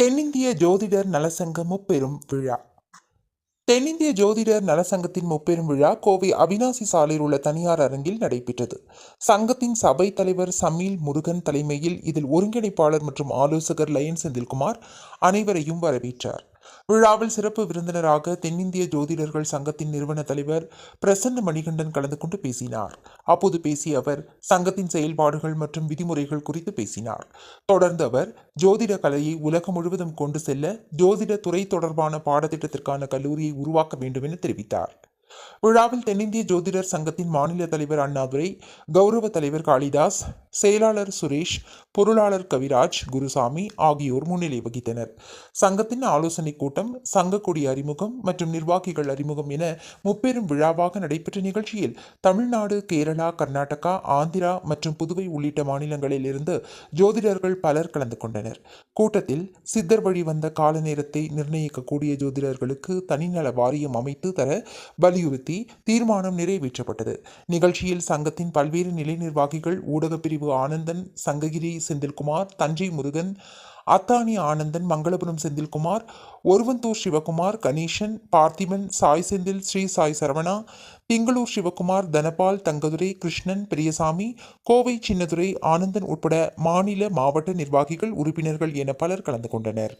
தென்னிந்திய ஜோதிடர் நலசங்கம் முப்பெரும் விழா. தென்னிந்திய ஜோதிடர் நலசங்கத்தின் முப்பெரும் விழா கோவை அவினாசி சாலையில் உள்ள தனியார் அரங்கில் நடைபெற்றது. சங்கத்தின் சபை தலைவர் சமீல் முருகன் தலைமையில் இதில் ஒருங்கிணைப்பாளர் மற்றும் ஆலோசகர் லயன் செந்தில்குமார் அனைவரையும் வரவேற்றார். விழாவில் சிறப்பு விருந்தினராக தென்னிந்திய ஜோதிடர்கள் சங்கத்தின் நிறுவன தலைவர் பிரசன்ன மணிகண்டன் கலந்து கொண்டு பேசினார். அப்போது பேசிய அவர் சங்கத்தின் செயல்பாடுகள் மற்றும் விதிமுறைகள் குறித்து பேசினார். தொடர்ந்து அவர் ஜோதிட கலையை உலகம் முழுவதும் கொண்டு செல்ல ஜோதிட துறை தொடர்பான பாடத்திட்டத்திற்கான கல்லூரியை உருவாக்க வேண்டும் என தெரிவித்தார். விழாவில் தென்னிந்திய ஜோதிடர் சங்கத்தின் மாநில தலைவர் அண்ணாதுரை கௌரவ தலைவர் காளிதாஸ் செயலாளர் சுரேஷ் பொருளாளர் கவிராஜ் குருசாமி ஆகியோர் முன்னிலை வகித்தனர். சங்கத்தின் ஆலோசனைக் கூட்டம் சங்கக்கொடி அறிமுகம் மற்றும் நிர்வாகிகள் அறிமுகம் என முப்பெரும் விழாவாக நடைபெற்ற நிகழ்ச்சியில் தமிழ்நாடு கேரளா கர்நாடகா ஆந்திரா மற்றும் புதுவை உள்ளிட்ட மாநிலங்களில் இருந்து ஜோதிடர்கள் பலர் கலந்து கொண்டனர். கூட்டத்தில் சித்தர் வழி வந்த கால நேரத்தை நிர்ணயிக்கக்கூடிய ஜோதிடர்களுக்கு தனிநல வாரியம் அமைத்து தர வலியுறுத்தி தீர்மானம் நிறைவேற்றப்பட்டது. நிகழ்ச்சியில் சங்கத்தின் பல்வேறு நிலை நிர்வாகிகள் ஊடகப் பிரிவு ஆனந்தன் சங்ககிரி செந்தில்குமார் தஞ்சை முருகன் அத்தானி ஆனந்தன் மங்களபுரம் செந்தில்குமார் ஒருவந்தூர் சிவகுமார் கணேசன் பார்த்திபன் சாய் செந்தில் ஸ்ரீ சாய் சரவணா திங்களூர் சிவகுமார் தனபால் தங்கதுரை கிருஷ்ணன் பெரியசாமி கோவை சின்னதுரை ஆனந்தன் உட்பட மாநில மாவட்ட நிர்வாகிகள் உறுப்பினர்கள் என பலர் கலந்து கொண்டனர்.